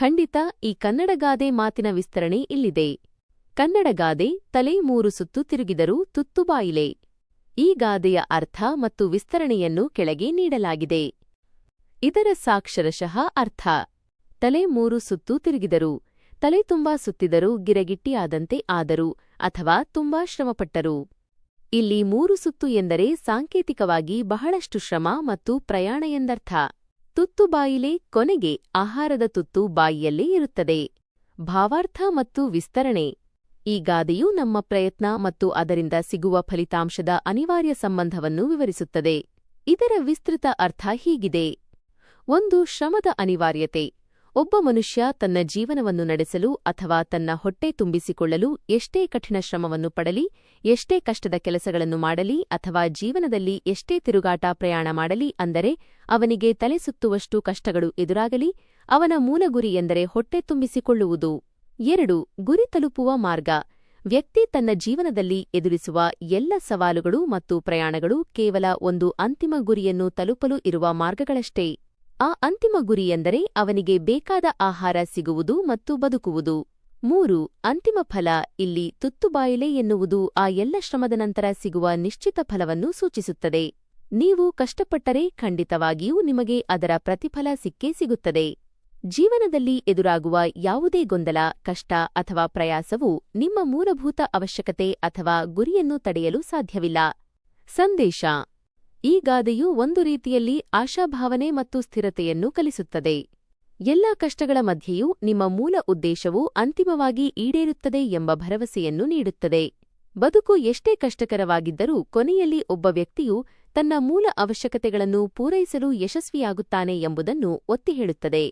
ಖಂಡಿತ ಈ ಕನ್ನಡಗಾದೆ ಮಾತಿನ ವಿಸ್ತರಣೆ ಇಲ್ಲಿದೆ. ಕನ್ನಡಗಾದೆ ತಲೆ ಮೂರು ಸುತ್ತು ತಿರುಗಿದರೂ ತುತ್ತುಬಾಯಿಲೆ ಈ ಗಾದೆಯ ಅರ್ಥ ಮತ್ತು ವಿಸ್ತರಣೆಯನ್ನು ಕೆಳಗೆ ನೀಡಲಾಗಿದೆ. ಇದರ ಸಾಕ್ಷರಶಃ ಅರ್ಥ. ತಲೆ ಮೂರು ಸುತ್ತು ತಿರುಗಿದರು, ತಲೆ ತುಂಬಾ ಸುತ್ತಿದರೂ ಗಿರಗಿಟ್ಟಿಯಾದಂತೆ ಆದರು ಅಥವಾ ತುಂಬಾ ಶ್ರಮಪಟ್ಟರು. ಇಲ್ಲಿ ಮೂರು ಸುತ್ತು ಎಂದರೆ ಸಾಂಕೇತಿಕವಾಗಿ ಬಹಳಷ್ಟು ಶ್ರಮ ಮತ್ತು ಪ್ರಯಾಣ ಎಂದರ್ಥ. ತುತ್ತು ಬಾಯಿಲೆ ಕೊನೆಗೆ ಆಹಾರದ ತುತ್ತು ಬಾಯಿಯಲ್ಲೇ ಇರುತ್ತದೆ. ಭಾವಾರ್ಥ ಮತ್ತು ವಿಸ್ತರಣೆ. ಈ ಗಾದೆಯು ನಮ್ಮ ಪ್ರಯತ್ನ ಮತ್ತು ಅದರಿಂದ ಸಿಗುವ ಫಲಿತಾಂಶದ ಅನಿವಾರ್ಯ ಸಂಬಂಧವನ್ನು ವಿವರಿಸುತ್ತದೆ. ಇದರ ವಿಸ್ತೃತ ಅರ್ಥ ಹೀಗಿದೆ. ಒಂದು ಶ್ರಮದ ಅನಿವಾರ್ಯತೆ. ಒಬ್ಬ ಮನುಷ್ಯ ತನ್ನ ಜೀವನವನ್ನು ನಡೆಸಲು ಅಥವಾ ತನ್ನ ಹೊಟ್ಟೆ ತುಂಬಿಸಿಕೊಳ್ಳಲು ಎಷ್ಟೇ ಕಠಿಣ ಶ್ರಮವನ್ನು ಪಡಲಿ, ಎಷ್ಟೇ ಕಷ್ಟದ ಕೆಲಸಗಳನ್ನು ಮಾಡಲಿ ಅಥವಾ ಜೀವನದಲ್ಲಿ ಎಷ್ಟೇ ತಿರುಗಾಟ ಪ್ರಯಾಣ ಮಾಡಲಿ ಅಂದರೆ ಅವನಿಗೆ ತಲೆ ಸುತ್ತುವಷ್ಟು ಕಷ್ಟಗಳು ಎದುರಾಗಲಿ, ಅವನ ಮೂಲ ಗುರಿ ಎಂದರೆ ಹೊಟ್ಟೆ ತುಂಬಿಸಿಕೊಳ್ಳುವುದು. ಎರಡು, ಗುರಿ ತಲುಪುವ ಮಾರ್ಗ. ವ್ಯಕ್ತಿ ತನ್ನ ಜೀವನದಲ್ಲಿ ಎದುರಿಸುವ ಎಲ್ಲ ಸವಾಲುಗಳು ಮತ್ತು ಪ್ರಯಾಣಗಳು ಕೇವಲ ಒಂದು ಅಂತಿಮ ಗುರಿಯನ್ನು ತಲುಪಲು ಇರುವ ಮಾರ್ಗಗಳಷ್ಟೇ. ಆ ಅಂತಿಮ ಗುರಿ ಎಂದರೆ ಅವನಿಗೆ ಬೇಕಾದ ಆಹಾರ ಸಿಗುವುದು ಮತ್ತು ಬದುಕುವುದು. ಮೂರು, ಅಂತಿಮ ಫಲ, ಇಲ್ಲಿ ತುತ್ತುಬಾಯಿಲೆ ಎನ್ನುವುದು ಆ ಎಲ್ಲ ಶ್ರಮದ ನಂತರ ಸಿಗುವ ನಿಶ್ಚಿತ ಫಲವನ್ನು ಸೂಚಿಸುತ್ತದೆ. ನೀವು ಕಷ್ಟಪಟ್ಟರೆ ಖಂಡಿತವಾಗಿಯೂ ನಿಮಗೆ ಅದರ ಪ್ರತಿಫಲ ಸಿಕ್ಕೇ ಸಿಗುತ್ತದೆ. ಜೀವನದಲ್ಲಿ ಎದುರಾಗುವ ಯಾವುದೇ ಗೊಂದಲ, ಕಷ್ಟ ಅಥವಾ ಪ್ರಯಾಸವು ನಿಮ್ಮ ಮೂಲಭೂತ ಅವಶ್ಯಕತೆ ಅಥವಾ ಗುರಿಯನ್ನು ತಡೆಯಲು ಸಾಧ್ಯವಿಲ್ಲ. ಸಂದೇಶ ಈ ಗಾದೆಯು ಒಂದು ರೀತಿಯಲ್ಲಿ ಆಶಾಭಾವನೆ ಮತ್ತು ಸ್ಥಿರತೆಯನ್ನು ಕಲಿಸುತ್ತದೆ. ಎಲ್ಲ ಕಷ್ಟಗಳ ಮಧ್ಯೆಯೂ ನಿಮ್ಮ ಮೂಲ ಉದ್ದೇಶವು ಅಂತಿಮವಾಗಿ ಈಡೇರುತ್ತದೆ ಎಂಬ ಭರವಸೆಯನ್ನು ನೀಡುತ್ತದೆ. ಬದುಕು ಎಷ್ಟೇ ಕಷ್ಟಕರವಾಗಿದ್ದರೂ ಕೊನೆಯಲ್ಲಿ ಒಬ್ಬ ವ್ಯಕ್ತಿಯು ತನ್ನ ಮೂಲ ಅವಶ್ಯಕತೆಗಳನ್ನು ಪೂರೈಸಲು ಯಶಸ್ವಿಯಾಗುತ್ತಾನೆ ಎಂಬುದನ್ನು ಒತ್ತಿ ಹೇಳುತ್ತದೆ.